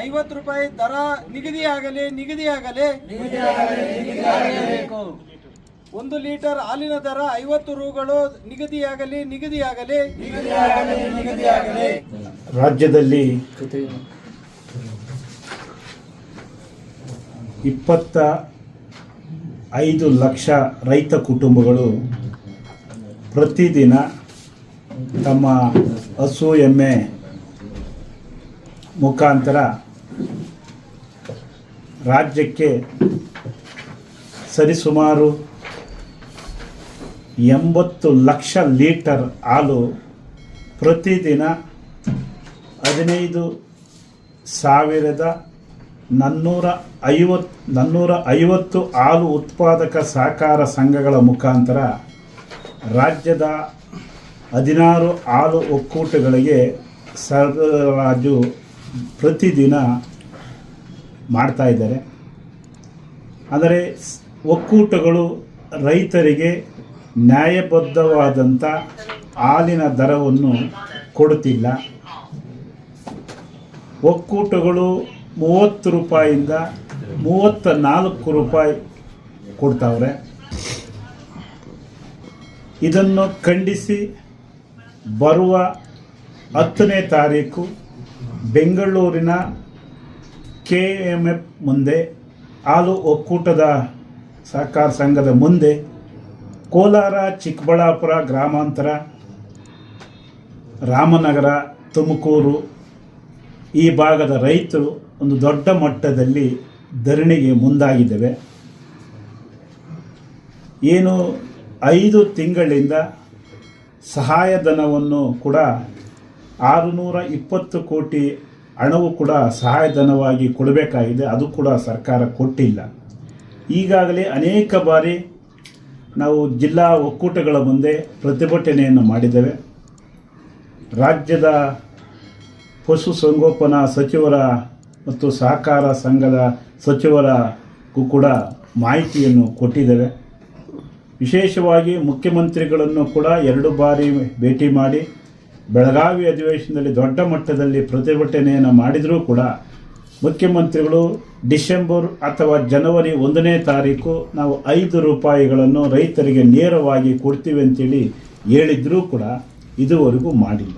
ಐವತ್ತು ರೂಪಾಯಿ ದರ ನಿಗದಿಯಾಗಲಿ ನಿಗದಿಯಾಗಲಿ. ಒಂದು ಲೀಟರ್ ಹಾಲಿನ ದರ ಐವತ್ತು ರೂಗಳು ನಿಗದಿಯಾಗಲಿ ನಿಗದಿಯಾಗಲಿ. ರಾಜ್ಯದಲ್ಲಿ ಇಪ್ಪತ್ತ ಐದು ಲಕ್ಷ ರೈತ ಕುಟುಂಬಗಳು ಪ್ರತಿದಿನ ತಮ್ಮ ಹಸು ಎಮ್ಮೆ ಮುಖಾಂತರ ರಾಜ್ಯಕ್ಕೆ ಸರಿಸುಮಾರು ಎಂಬತ್ತು ಲಕ್ಷ ಲೀಟರ್ ಹಾಲು ಪ್ರತಿದಿನ ಹದಿನೈದು ಸಾವಿರದ ನಾನ್ನೂರ ಐವತ್ತು ನಾನ್ನೂರ ಐವತ್ತು ಹಾಲು ಉತ್ಪಾದಕ ಸಹಕಾರ ಸಂಘಗಳ ಮುಖಾಂತರ ರಾಜ್ಯದ ಹದಿನಾರು ಹಾಲು ಒಕ್ಕೂಟಗಳಿಗೆ ಸರಬರಾಜು ಪ್ರತಿದಿನ ಮಾಡ್ತಾ ಇದ್ದಾರೆ. ಆದರೆ ಒಕ್ಕೂಟಗಳು ರೈತರಿಗೆ ನ್ಯಾಯಬದ್ಧವಾದಂಥ ಹಾಲಿನ ದರವನ್ನು ಕೊಡುತ್ತಿಲ್ಲ. ಒಕ್ಕೂಟಗಳು ಮೂವತ್ತು ರೂಪಾಯಿಂದ ಮೂವತ್ತ ನಾಲ್ಕು ರೂಪಾಯಿ ಕೊಡ್ತಾವ್ರೆ. ಇದನ್ನು ಖಂಡಿಸಿ ಬರುವ ಹತ್ತನೇ ತಾರೀಕು ಬೆಂಗಳೂರಿನ ಕೆ ಎಂ ಎಫ್ ಮುಂದೆ ಹಾಲು ಒಕ್ಕೂಟದ ಸಹಕಾರ ಸಂಘದ ಮುಂದೆ ಕೋಲಾರ, ಚಿಕ್ಕಬಳ್ಳಾಪುರ ಗ್ರಾಮಾಂತರ, ರಾಮನಗರ, ತುಮಕೂರು ಈ ಭಾಗದ ರೈತರು ಒಂದು ದೊಡ್ಡ ಮಟ್ಟದಲ್ಲಿ ಧರಣಿಗೆ ಮುಂದಾಗಿದ್ದೇವೆ. ಏನು ಐದು ತಿಂಗಳಿಂದ ಸಹಾಯಧನವನ್ನು ಕೂಡ ಆರುನೂರ ಇಪ್ಪತ್ತು ಕೋಟಿ ಹಣವು ಕೂಡ ಸಹಾಯಧನವಾಗಿ ಕೊಡಬೇಕಾಗಿದೆ. ಅದು ಕೂಡ ಸರ್ಕಾರ ಕೊಟ್ಟಿಲ್ಲ. ಈಗಾಗಲೇ ಅನೇಕ ಬಾರಿ ನಾವು ಜಿಲ್ಲಾ ಒಕ್ಕೂಟಗಳ ಮುಂದೆ ಪ್ರತಿಭಟನೆಯನ್ನು ಮಾಡಿದ್ದೇವೆ. ರಾಜ್ಯದ ಪಶುಸಂಗೋಪನಾ ಸಚಿವರ ಮತ್ತು ಸಹಕಾರ ಸಂಘದ ಸಚಿವರಗೂ ಕೂಡ ಮಾಹಿತಿಯನ್ನು ಕೊಟ್ಟಿದ್ದೇವೆ. ವಿಶೇಷವಾಗಿ ಮುಖ್ಯಮಂತ್ರಿಗಳನ್ನು ಕೂಡ ಎರಡು ಬಾರಿ ಭೇಟಿ ಮಾಡಿ ಬೆಳಗಾವಿ ಅಧಿವೇಶನದಲ್ಲಿ ದೊಡ್ಡ ಮಟ್ಟದಲ್ಲಿ ಪ್ರತಿಭಟನೆಯನ್ನು ಮಾಡಿದರೂ ಕೂಡ ಮುಖ್ಯಮಂತ್ರಿಗಳು ಡಿಸೆಂಬರ್ ಅಥವಾ ಜನವರಿ ಒಂದನೇ ತಾರೀಕು ನಾವು ಐದು ರೂಪಾಯಿಗಳನ್ನು ರೈತರಿಗೆ ನೇರವಾಗಿ ಕೊಡ್ತೀವಿ ಅಂತೇಳಿ ಹೇಳಿದರೂ ಕೂಡ ಇದುವರೆಗೂ ಮಾಡಿಲ್ಲ.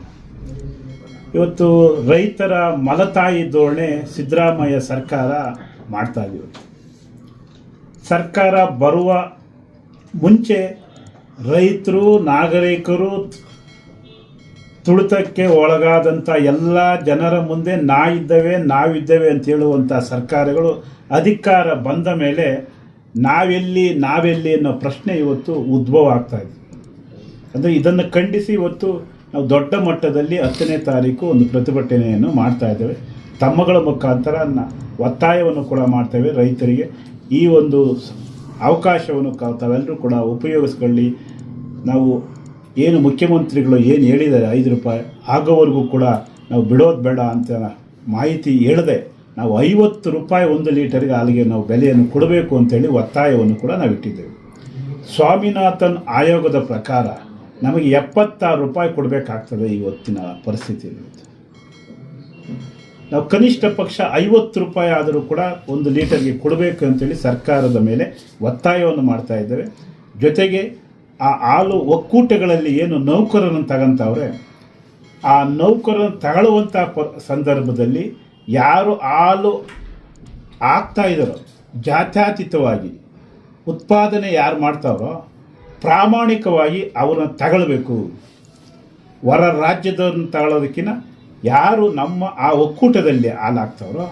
ಇವತ್ತು ರೈತರ ಮಲತಾಯಿ ಧೋರಣೆ ಸಿದ್ದರಾಮಯ್ಯ ಸರ್ಕಾರ ಮಾಡ್ತಾ ಇದೆ ಸರ್ಕಾರ ಬರುವ ಮುಂಚೆ ರೈತರು, ನಾಗರಿಕರು ತುಳಿತಕ್ಕೆ ಒಳಗಾದಂಥ ಎಲ್ಲ ಜನರ ಮುಂದೆ ನಾವಿದ್ದೇವೆ ನಾವಿದ್ದೇವೆ ಅಂತ ಹೇಳುವಂಥ ಸರ್ಕಾರಗಳು ಅಧಿಕಾರ ಬಂದ ಮೇಲೆ ನಾವೆಲ್ಲಿ ನಾವೆಲ್ಲಿ ಅನ್ನೋ ಪ್ರಶ್ನೆ ಇವತ್ತು ಉದ್ಭವ ಆಗ್ತಾ ಇದೆ. ಅಂದರೆ ಇದನ್ನು ಖಂಡಿಸಿ ಇವತ್ತು ನಾವು ದೊಡ್ಡ ಮಟ್ಟದಲ್ಲಿ ಹತ್ತನೇ ತಾರೀಕು ಒಂದು ಪ್ರತಿಭಟನೆಯನ್ನು ಮಾಡ್ತಾ ಇದ್ದೇವೆ. ತಮ್ಮಗಳ ಮುಖಾಂತರ ಒತ್ತಾಯವನ್ನು ಕೂಡ ಮಾಡ್ತೇವೆ ರೈತರಿಗೆ. ಈ ಒಂದು ಅವಕಾಶವನ್ನು ತಾವೆಲ್ಲರೂ ಕೂಡ ಉಪಯೋಗಿಸ್ಕೊಳ್ಳಿ. ನಾವು ಏನು ಮುಖ್ಯಮಂತ್ರಿಗಳು ಏನು ಹೇಳಿದ್ದಾರೆ ಐದು ರೂಪಾಯಿ ಆಗೋವರೆಗೂ ಕೂಡ ನಾವು ಬಿಡೋದು ಬೇಡ ಅಂತ ಮಾಹಿತಿ ಹೇಳದೆ ನಾವು ಐವತ್ತು ರೂಪಾಯಿ ಒಂದು ಲೀಟರ್ಗೆ ಅಲ್ಲಿಗೆ ನಾವು ಬೆಲೆಯನ್ನು ಕೊಡಬೇಕು ಅಂತೇಳಿ ಒತ್ತಾಯವನ್ನು ಕೂಡ ನಾವು ಇಟ್ಟಿದ್ದೇವೆ. ಸ್ವಾಮಿನಾಥನ್ ಆಯೋಗದ ಪ್ರಕಾರ ನಮಗೆ ಎಪ್ಪತ್ತಾರು ರೂಪಾಯಿ ಕೊಡಬೇಕಾಗ್ತದೆ ಇವತ್ತಿನ ಪರಿಸ್ಥಿತಿಯಲ್ಲಿ. ನಾವು ಕನಿಷ್ಠ ಪಕ್ಷ ಐವತ್ತು ರೂಪಾಯಿ ಆದರೂ ಕೂಡ ಒಂದು ಲೀಟರ್ಗೆ ಕೊಡಬೇಕು ಅಂತೇಳಿ ಸರ್ಕಾರದ ಮೇಲೆ ಒತ್ತಾಯವನ್ನು ಮಾಡ್ತಾ ಇದ್ದೇವೆ. ಜೊತೆಗೆ ಆ ಹಾಲು ಒಕ್ಕೂಟಗಳಲ್ಲಿ ಏನು ನೌಕರರನ್ನು ತಗೊಂತವ್ರೆ, ಆ ನೌಕರನ್ನು ತಗೊಳ್ಳುವಂಥ ಪ ಸಂದರ್ಭದಲ್ಲಿ ಯಾರು ಹಾಲು ಆಗ್ತಾ ಇದ್ದಾರೋ, ಜಾತ್ಯತೀತವಾಗಿ ಉತ್ಪಾದನೆ ಯಾರು ಮಾಡ್ತಾವ್ರೋ ಪ್ರಾಮಾಣಿಕವಾಗಿ ಅವನ್ನು ತಗೊಳ್ಬೇಕು. ಹೊರ ರಾಜ್ಯದವ್ರನ್ನ ತಗೊಳ್ಳೋದಕ್ಕಿಂತ ಯಾರು ನಮ್ಮ ಆ ಒಕ್ಕೂಟದಲ್ಲಿ ಹಾಲು ಹಾಕ್ತಾವ್ರೋ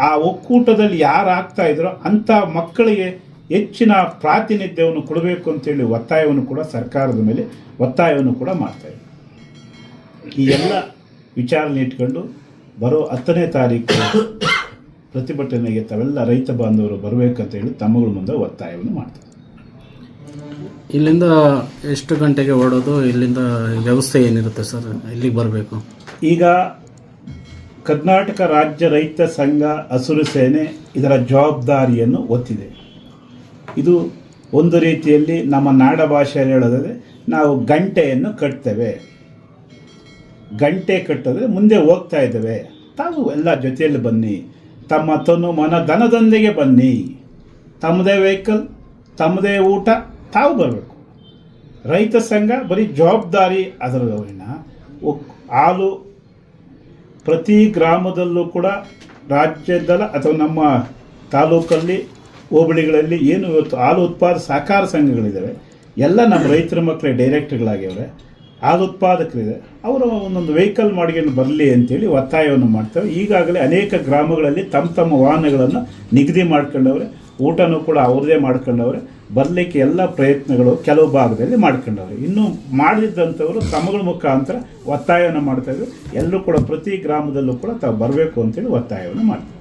ಆ ಒಕ್ಕೂಟದಲ್ಲಿ ಯಾರು ಆಗ್ತಾ ಇದ್ರೋ ಅಂಥ ಮಕ್ಕಳಿಗೆ ಹೆಚ್ಚಿನ ಪ್ರಾತಿನಿಧ್ಯವನ್ನು ಕೊಡಬೇಕು ಅಂತೇಳಿ ಒತ್ತಾಯವನ್ನು ಕೂಡ ಸರ್ಕಾರದ ಮೇಲೆ ಒತ್ತಾಯವನ್ನು ಕೂಡ ಮಾಡ್ತಾ ಈ ಎಲ್ಲ ವಿಚಾರನ ಇಟ್ಕೊಂಡು ಬರೋ ಹತ್ತನೇ ತಾರೀಕು ಪ್ರತಿಭಟನೆಗೆ ತಾವೆಲ್ಲ ರೈತ ಬಾಂಧವರು ಬರಬೇಕಂತ ಹೇಳಿ ತಮ್ಮಗಳ ಮುಂದೆ ಒತ್ತಾಯವನ್ನು ಮಾಡ್ತಾರೆ. ಇಲ್ಲಿಂದ ಎಷ್ಟು ಗಂಟೆಗೆ ಓಡೋದು? ಇಲ್ಲಿಂದ ವ್ಯವಸ್ಥೆ ಏನಿರುತ್ತೆ ಸರ್? ಇಲ್ಲಿಗೆ ಬರಬೇಕು? ಈಗ ಕರ್ನಾಟಕ ರಾಜ್ಯ ರೈತ ಸಂಘ ಹಸಿರು ಸೇನೆ ಇದರ ಜವಾಬ್ದಾರಿಯನ್ನು ಒತ್ತಿದೆ. ಇದು ಒಂದು ರೀತಿಯಲ್ಲಿ ನಮ್ಮ ನಾಡ ಭಾಷೆಯಲ್ಲಿ ಹೇಳೋದಾದರೆ ನಾವು ಗಂಟೆಯನ್ನು ಕಟ್ತೇವೆ. ಗಂಟೆ ಕಟ್ಟೋದ್ರೆ ಮುಂದೆ ಹೋಗ್ತಾ ಇದ್ದೇವೆ. ತಾವು ಎಲ್ಲ ಜೊತೆಯಲ್ಲಿ ಬನ್ನಿ. ತಮ್ಮ ತನು ಮನ ಧನದೊಂದಿಗೆ ಬನ್ನಿ. ತಮ್ಮದೇ ವೆಹಿಕಲ್ ತಮ್ಮದೇ ಊಟ, ತಾವು ಬರಬೇಕು. ರೈತ ಸಂಘ ಬರೀ ಜವಾಬ್ದಾರಿ ಅದರ ಹಾಲು ಪ್ರತಿ ಗ್ರಾಮದಲ್ಲೂ ಕೂಡ ರಾಜ್ಯದಲ್ಲ ಅಥವಾ ನಮ್ಮ ತಾಲೂಕಲ್ಲಿ ಹೋಬಳಿಗಳಲ್ಲಿ ಏನು ಇವತ್ತು ಹಾಲು ಉತ್ಪಾದ ಸಹಕಾರ ಸಂಘಗಳಿದ್ದಾವೆ, ಎಲ್ಲ ನಮ್ಮ ರೈತರ ಮಕ್ಕಳೇ ಡೈರೆಕ್ಟ್ಗಳಾಗ್ಯವ್ರೆ ಹಾಲು ಉತ್ಪಾದಕರಿದೆ, ಅವರು ಒಂದೊಂದು ವೆಹಿಕಲ್ ಮಾಡ್ಕೊಂಡು ಬರಲಿ ಅಂತೇಳಿ ಒತ್ತಾಯವನ್ನು ಮಾಡ್ತಾರೆ ಈಗಾಗಲೇ ಅನೇಕ ಗ್ರಾಮಗಳಲ್ಲಿ ತಮ್ಮ ತಮ್ಮ ವಾಹನಗಳನ್ನು ನಿಗದಿ ಮಾಡ್ಕೊಂಡವ್ರೆ, ಊಟನೂ ಕೂಡ ಅವ್ರದ್ದೇ ಮಾಡ್ಕೊಂಡವ್ರೆ, ಬರಲಿಕ್ಕೆ ಎಲ್ಲ ಪ್ರಯತ್ನಗಳು ಕೆಲವು ಭಾಗದಲ್ಲಿ ಮಾಡ್ಕೊಂಡವ್ರೆ. ಇನ್ನು ಮಾಡಿದಂಥವರು ತಮಗಳ ಮುಖಾಂತರ ಒತ್ತಾಯವನ್ನು ಮಾಡ್ತಾ ಇದ್ದಾರೆ. ಎಲ್ಲರೂ ಕೂಡ ಪ್ರತಿ ಗ್ರಾಮದಲ್ಲೂ ಕೂಡ ತಾವು ಬರಬೇಕು ಅಂತೇಳಿ ಒತ್ತಾಯವನ್ನು ಮಾಡ್ತಾರೆ